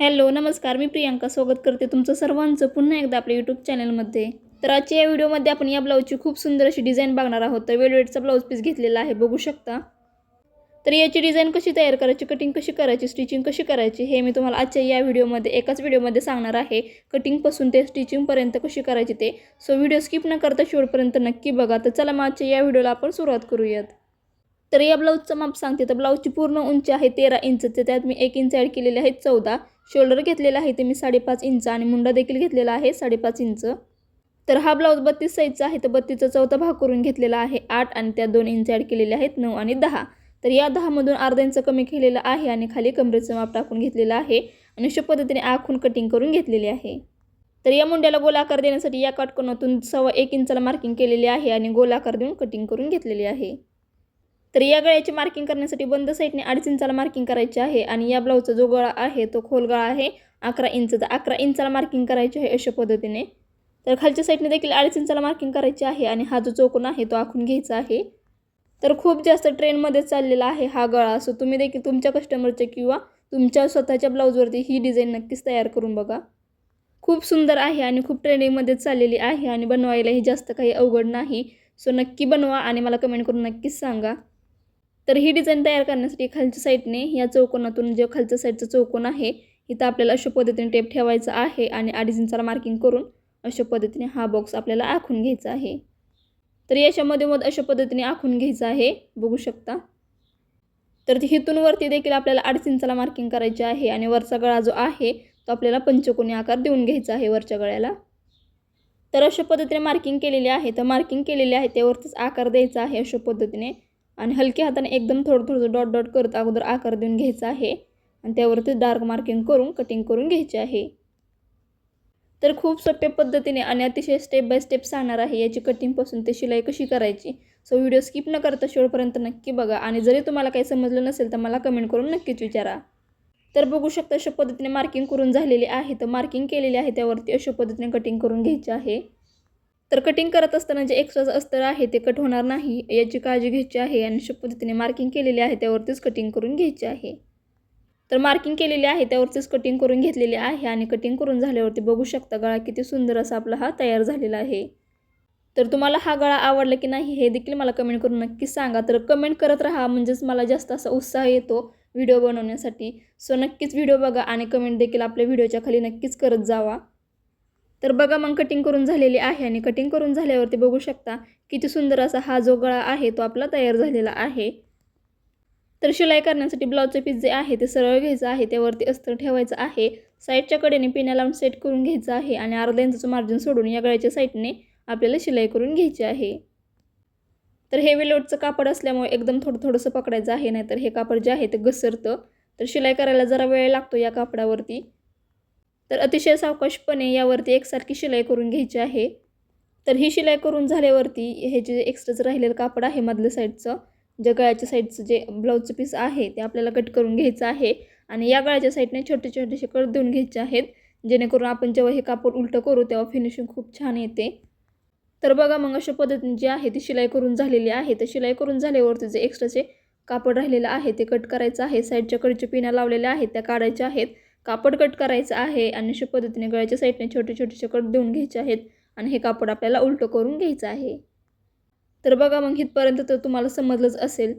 Hello नमस्कार. मी प्रियांका स्वागत करते तुमचं सर्वांचं पुन्हा एकदा आपल्या यूट्यूब चॅनलमध्ये तर आजच्या या व्हिडिओमध्ये आपण या ब्लाऊजची खूप सुंदर अशी डिझाईन बघणार आहोत. तर वेलवेटचा ब्लाऊज पीस घेतलेला आहे बघू शकता. तर याची डिझाईन कशी तयार करायची कटिंग कशी करायची स्टिचिंग कशी करायची हे मी तुम्हाला आजच्या या व्हिडिओमध्ये एकाच व्हिडिओमध्ये सांगणार आहे. कटिंगपासून ते स्टिचिंगपर्यंत कशी करायची ते. सो व्हिडिओ स्किप न करता शेवटपर्यंत नक्की बघा. तर चला मग आजच्या या व्हिडिओला आपण सुरुवात करूयात. तर या ब्लाऊजचं माप सांगते. तर ब्लाऊजची पूर्ण उंची आहे तेरा इंचचे त्यात मी एक इंच ॲड केलेले आहेत चौदा. शोल्डर घेतलेला आहे ते मी साडेपाच इंच आणि मुंडा देखील घेतलेला आहे साडेपाच इंच. तर हा ब्लाऊज बत्तीस साईजचा आहे. तर बत्तीसचा चौथा भाग करून घेतलेला आहे आठ आणि त्यात दोन इंच ॲड केलेले आहेत नऊ आणि दहा. तर या दहामधून अर्धा इंच कमी केलेलं आहे आणि खाली कमरेचं माप टाकून घेतलेलं आहे आणि अशा पद्धतीने आखून कटिंग करून घेतलेली आहे. तर या मुंड्याला गोलाकार देण्यासाठी या काटकोनातून सव्वा एक इंचाला मार्किंग केलेली आहे आणि गोलाकार देऊन कटिंग करून घेतलेली आहे. तर या गळ्याची मार्किंग करण्यासाठी बंद साईडने अडीच इंचाला मार्किंग करायची आहे आणि या ब्लाऊजचा जो गळा आहे तो खोल गळा आहे. अकरा इंचचा अकरा इंचाला मार्किंग करायची आहे अशा पद्धतीने. तर खालच्या साईडने देखील अडीच इंचाला मार्किंग करायची आहे आणि हा जो चौकोन आहे तो आखून घ्यायचा आहे. तर खूप जास्त ट्रेंडमध्ये चाललेला आहे हा गळा. सो तुम्ही देखील तुमच्या कस्टमरच्या किंवा तुमच्या स्वतःच्या ब्लाऊजवरती ही डिझाईन नक्कीच तयार करून बघा. खूप सुंदर आहे आणि खूप ट्रेंडिंगमध्ये चाललेली आहे आणि बनवायलाही जास्त काही अवघड नाही. सो नक्की बनवा आणि मला कमेंट करून नक्कीच सांगा. तर ही डिझाईन तयार करण्यासाठी खालच्या साईडने या चौकोनातून जे खालच्या साईडचं चौकोन आहे इथं आपल्याला अशा पद्धतीने टेप ठेवायचा आहे आणि अडीच इंचाला मार्किंग करून अशा पद्धतीने हा बॉक्स आपल्याला आखून घ्यायचा आहे. तर याच्यामध्ये मध अशा पद्धतीने आखून घ्यायचं आहे. बघू शकता. तर हिथून वरती देखील आपल्याला अडीच इंचाला मार्किंग करायचे आहे आणि वरचा गळा जो आहे तो आपल्याला पंचकोनी आकार देऊन घ्यायचा आहे वरच्या गळ्याला. तर अशा पद्धतीने मार्किंग केलेली आहे. तर मार्किंग केलेली आहे त्यावरतीच आकार द्यायचा आहे अशा पद्धतीने. आणि हलक्या हाताने एकदम थोडं थोडं डॉट डॉट करत अगोदर आकार देऊन घ्यायचा आहे. आणि त्यावरती डार्क मार्किंग करून कटिंग करून घ्यायची आहे. तर खूप सोप्या पद्धतीने आणि अतिशय स्टेप बाय स्टेप सांगणार आहे याची कटिंगपासून ते शिलाई कशी करायची. सो व्हिडिओ स्किप न करता शेवटपर्यंत नक्की बघा आणि जरी तुम्हाला काही समजलं नसेल तर मला कमेंट करून नक्कीच विचारा. तर बघू शकता अशा पद्धतीने मार्किंग करून झालेली आहे. तर मार्किंग केलेली आहे त्यावरती अशा पद्धतीने कटिंग करून घ्यायची आहे. तर कटिंग करत असताना जे एक्स्ट्राचं अस्तर आहे ते कट होणार नाही याची काळजी घ्यायची आहे आणि अशा पद्धतीने मार्किंग केलेली आहे त्यावरतीच कटिंग करून घ्यायची आहे. तर मार्किंग केलेली आहे त्यावरतीच कटिंग करून घेतलेली आहे आणि कटिंग करून झाल्यावरती बघू शकता गळा किती सुंदर असा आपला हा तयार झालेला आहे. तर तुम्हाला हा गळा आवडला की नाही हे देखील मला कमेंट करून नक्कीच सांगा. तर कमेंट करत राहा म्हणजेच मला जास्त असा उत्साह येतो व्हिडिओ बनवण्यासाठी. सो नक्कीच व्हिडिओ बघा आणि कमेंट देखील आपल्या व्हिडिओच्या खाली नक्कीच करत जावा. तर बघा मग कटिंग करून झालेली आहे आणि कटिंग करून झाल्यावरती बघू शकता किती सुंदर असा हा जो गळा आहे तो आपला तयार झालेला आहे. तर शिलाई करण्यासाठी ब्लाऊजचं पीस जे आहे ते सरळ घ्यायचं आहे त्यावरती अस्तर ठेवायचं आहे. साईडच्या कडेने पिण्या लावून सेट करून घ्यायचं आहे आणि अर्धा इंचाचं मार्जिन सोडून या गळ्याच्या साईडने आपल्याला शिलाई करून घ्यायची आहे. तर हे वेलोटचं कापड असल्यामुळे एकदम थोडं थोडंसं पकडायचं आहे नाहीतर हे कापड जे आहे ते घसरतं. तर शिलाई करायला जरा वेळ लागतो या कापडावरती. तर अतिशय सावकाशपणे यावरती एकसारखी शिलाई करून घ्यायची आहे. तर ही शिलाई करून झाल्यावरती हे जे एक्स्ट्राचं राहिलेलं कापड आहे मधल्या साईडचं ज्या गळ्याच्या साईडचं जे ब्लाऊजचं पीस आहे ते आपल्याला कट करून घ्यायचं आहे. आणि या गळ्याच्या साईडने छोटे छोटेसे कट देऊन घ्यायचे आहेत जेणेकरून आपण जेव्हा हे कापड उलटं करू तेव्हा फिनिशिंग खूप छान येते. तर बघा मग अशा पद्धतीने जी आहे ती शिलाई करून झालेली आहे. तर शिलाई करून झाल्यावरती जे एक्स्ट्राचे कापड राहिलेलं आहे ते कट करायचं आहे. साईडच्या कडच्या पिण्या लावलेल्या आहेत त्या काढायच्या आहेत. कापड कट करायचं आहे आणि अशा पद्धतीने गळ्याच्या साईडने छोटे छोटेसे कट देऊन घ्यायचे आहेत आणि हे कापड आपल्याला उलटं करून घ्यायचं आहे. तर बघा मग इथपर्यंत तर तुम्हाला समजलंच असेल.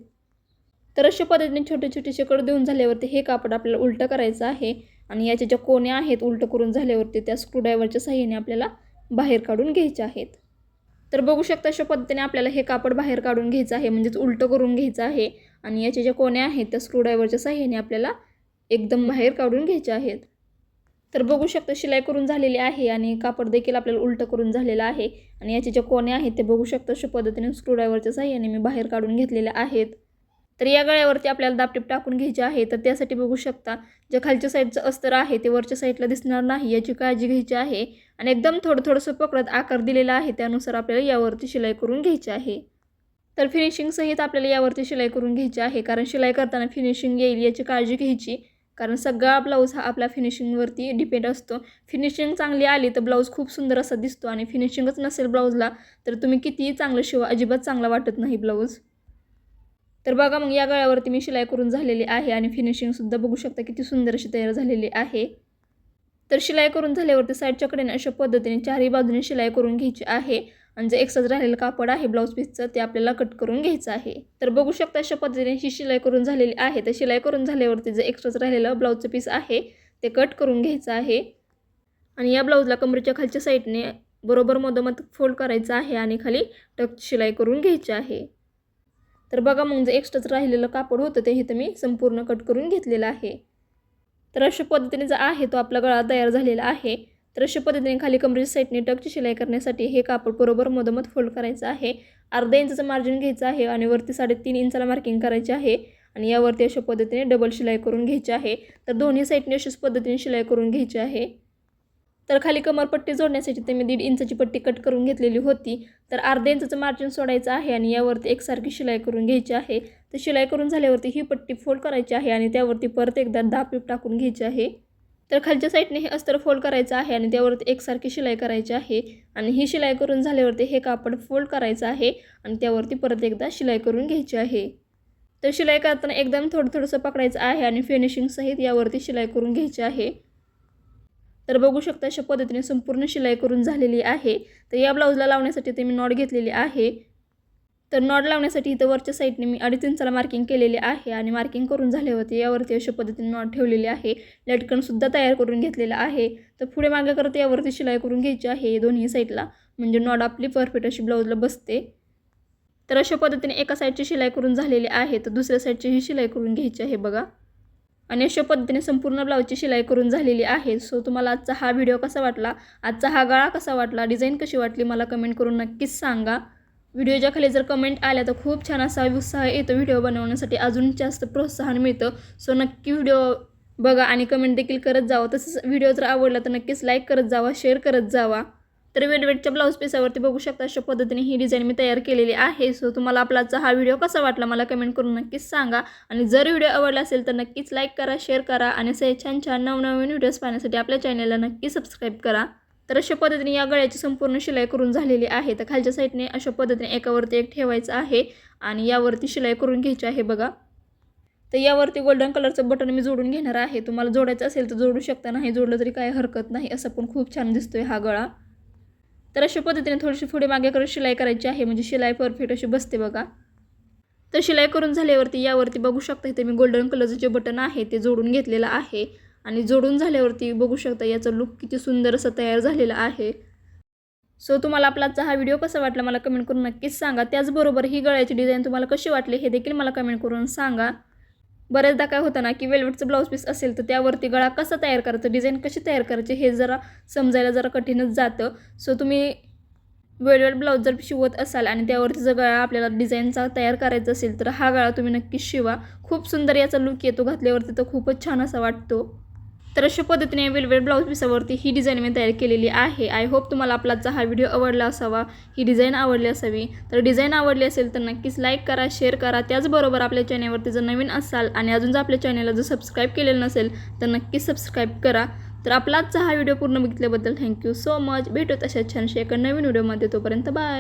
तर अशा पद्धतीने छोटे छोटेसे कट देऊन झाल्यावरती हे कापड आपल्याला उलटं करायचं आहे आणि याच्या ज्या कोण्या आहेत उलटं करून झाल्यावरती त्या स्क्रूड्रायव्हरच्या साह्याने आपल्याला बाहेर काढून घ्यायच्या आहेत. तर बघू शकता अशा पद्धतीने आपल्याला हे कापड बाहेर काढून घ्यायचं आहे म्हणजेच उलटं करून घ्यायचं आहे आणि याच्या ज्या कोण्या आहेत त्या स्क्रूड्रायव्हरच्या साह्याने आपल्याला एकदम बाहेर काढून घ्यायच्या आहेत. तर बघू शकता शिलाई करून झालेली आहे आणि कापड देखील आपल्याला उलटं करून झालेलं आहे. आणि याचे ज्या कोण्या आहेत ते बघू शकता अशा पद्धतीने स्क्रूड्रायव्हरच्या साह्याने मी बाहेर काढून घेतलेल्या आहेत. तर या गळ्यावरती आपल्याला दापटीप टाकून घ्यायचे आहे. तर त्यासाठी बघू शकता जे खालच्या साईडचं अस्तर आहे ते वरच्या साईडला दिसणार नाही याची काळजी घ्यायची आहे. आणि एकदम थोडं थोडंसं पकडत आकार दिलेला आहे त्यानुसार आपल्याला यावरती शिलाई करून घ्यायची आहे. तर फिनिशिंग सहित आपल्याला यावरती शिलाई करून घ्यायची आहे कारण शिलाई करताना फिनिशिंग येईल याची काळजी घ्यायची. कारण सगळा ब्लाऊज हा आपल्या फिनिशिंगवरती डिपेंड असतो. फिनिशिंग चांगली आली तर ब्लाऊज खूप सुंदर असा दिसतो आणि फिनिशिंगच नसेल ब्लाऊजला तर तुम्ही कितीही चांगलं शिवा अजिबात चांगला वाटत नाही ब्लाऊज तर बघा मग या गळ्यावरती मी शिलाई करून झालेली आहे आणि फिनिशिंगसुद्धा बघू शकता किती सुंदर अशी तयार झालेली आहे. तर शिलाई करून झाल्यावरती साईडच्या कडेने अशा पद्धतीने चारही बाजूने शिलाई करून घ्यायची आहे. आणि जे एक्स्ट्राच राहिलेलं कापड आहे ब्लाऊज पीसचं ते आपल्याला कट करून घ्यायचं आहे. तर बघू शकता अशा पद्धतीने ही शिलाई करून झालेली आहे. तर शिलाई करून झाल्यावरती जे एक्स्ट्राच राहिलेलं ब्लाऊजचं पीस आहे ते कट करून घ्यायचं आहे. आणि या ब्लाऊजला कमरेच्या खालच्या साईडने बरोबर मधोमध फोल्ड करायचं आहे आणि खाली टक शिलाई करून घ्यायची आहे. तर बघा मग जे एक्स्ट्राच राहिलेलं कापड होतं ते इथं मी संपूर्ण कट करून घेतलेलं आहे. तर अशा पद्धतीने जो आहे तो आपला गळा तयार झालेला आहे. तर अशा पद्धतीने खाली कमरेच्या साईडने टकची शिलाई करण्यासाठी हे कापड बरोबर मधोमध फोल्ड करायचं आहे. अर्धा इंचाचं मार्जिन घ्यायचं आहे आणि वरती साडेतीन इंचाला मार्किंग करायचे आहे आणि यावरती अशा पद्धतीने डबल शिलाई करून घ्यायची आहे. तर दोन्ही साईडने अशाच पद्धतीने शिलाई करून घ्यायची आहे. तर खाली कमरपट्टी जोडण्यासाठी ते मी दीड इंचाची पट्टी कट करून घेतलेली होती. तर अर्ध्या इंचाचं मार्जिन सोडायचं आहे आणि यावरती एकसारखी शिलाई करून घ्यायची आहे. तर शिलाई करून झाल्यावरती ही पट्टी फोल्ड करायची आहे आणि त्यावरती परत एकदा दहा पीप टाकून घ्यायची आहे. तर खालच्या साईडने हे अस्तर फोल्ड करायचं आहे आणि त्यावरती एकसारखी शिलाई करायची आहे. आणि ही शिलाई करून झाल्यावरती हे कापड फोल्ड करायचं आहे आणि त्यावरती परत एकदा शिलाई करून घ्यायची आहे. तर शिलाई करताना एकदम थोडं थोडंसं पकडायचं आहे आणि फिनिशिंग सहित यावरती शिलाई करून घ्यायची आहे. तर बघू शकता अशा पद्धतीने संपूर्ण शिलाई करून झालेली आहे. तर या ब्लाऊजला लावण्यासाठी ते मी नॉट घेतलेली आहे. तर नॉट लावण्यासाठी इथं वरच्या साईडने मी अडीच इंचाला मार्किंग केलेली आहे आणि मार्किंग करून झाले होते. यावरती अशा पद्धतीने नॉट ठेवलेले आहे. लटकनसुद्धा तयार करून घेतलेलं आहे. तर पुढे मागे करत यावरती शिलाई करून घ्यायची आहे दोन्ही साईडला म्हणजे नॉड आपली परफेक्ट अशी ब्लाऊजला बसते. तर अशा पद्धतीने एका साईडची शिलाई करून झालेली आहे. तर दुसऱ्या साईडची ही शिलाई करून घ्यायची आहे बघा. आणि अशा पद्धतीने संपूर्ण ब्लाऊजची शिलाई करून झालेली आहे. सो तुम्हाला आजचा हा व्हिडिओ कसा वाटला? आजचा हा गळा कसा वाटला? डिझाईन कशी वाटली? मला कमेंट करून नक्कीच सांगा. व्हिडिओच्या खाली जर कमेंट आल्या तर खूप छान असा उत्साह येतो व्हिडिओ बनवण्यासाठी. अजून जास्त प्रोत्साहन मिळतं. सो नक्की व्हिडिओ बघा आणि कमेंट देखील करत जावं. तसंच व्हिडिओ जर आवडला तर नक्कीच लाईक करत जावा शेअर करत जावा. तर वेटवेटच्या ब्लाऊज पीसावरती बघू शकता अशा पद्धतीने ही डिझाईन मी तयार केलेली आहे. सो तुम्हाला आपलाचा हा व्हिडिओ कसा वाटला मला कमेंट करून नक्कीच सांगा. आणि जर व्हिडिओ आवडला असेल तर नक्कीच लाईक करा शेअर करा आणि असे छान छान नवनवीन व्हिडिओज पाहण्यासाठी आपल्या चॅनलला नक्की सबस्क्राईब करा. तर अशा पद्धतीने या गळ्याची संपूर्ण शिलाई करून झालेली आहे. तर खालच्या साईडने अशा पद्धतीने एकावरती एक ठेवायचं आहे आणि यावरती शिलाई करून घ्यायची आहे बघा. तर यावरती गोल्डन कलरचं बटन मी जोडून घेणार आहे. तुम्हाला जोडायचं असेल तर जोडू शकता नाही जोडलं तरी काही हरकत नाही. असं पण खूप छान दिसतोय हा गळा. तर अशा पद्धतीने थोडीशी पुढे मागे करून शिलाई करायची आहे. म्हणजे शिलाई परफेक्ट अशी बसते बघा. तर शिलाई करून झाल्यावरती यावरती बघू शकता इथे मी गोल्डन कलरचं जे बटन आहे ते जोडून घेतलेलं आहे. आणि जोडून झाल्यावरती बघू शकता याचा लुक किती सुंदर असं तयार झालेला आहे. सो तुम्हाला आपला हा व्हिडिओ कसा वाटला मला कमेंट करून नक्कीच सांगा. त्याचबरोबर ही गळ्याची डिझाईन तुम्हाला कशी वाटली हे देखील मला कमेंट करून सांगा. बऱ्याचदा काय होतं ना की वेलवेटचं ब्लाऊज पीस असेल तर त्यावरती गळा कसा तयार करायचा डिझाईन कशी तयार करायची हे जरा समजायला जरा कठीणच जातं. सो तुम्ही वेळवेळ ब्लाऊज जर शिवत असाल आणि त्यावरती जर गळा आपल्याला डिझाईनचा तयार करायचा असेल तर हा गळा तुम्ही नक्कीच शिवा. खूप सुंदर याचा लुक येतो घातल्यावरती तर खूपच छान असा वाटतो. तर अशा पद्धतीने वेलवेट ब्लाऊज पिसावरती ही डिझाईन मी तयार केलेली आहे. आय होप तुम्हाला आपलाचा हा व्हिडिओ आवडला असावा. ही डिझाईन आवडली असावी. तर डिझाईन आवडली असेल तर नक्कीच लाईक करा शेअर करा. त्याचबरोबर आपल्या चॅनलवरती जर नवीन असाल आणि अजून जर आपल्या चॅनलला जर सबस्क्राईब केलेलं नसेल तर नक्कीच सबस्क्राईब करा. तर आपलाच हा व्हिडिओ पूर्ण बघितल्याबद्दल थँक्यू सो मच भेटू तशाच छानशा एका नवीन व्हिडिओमध्ये तोपर्यंत बाय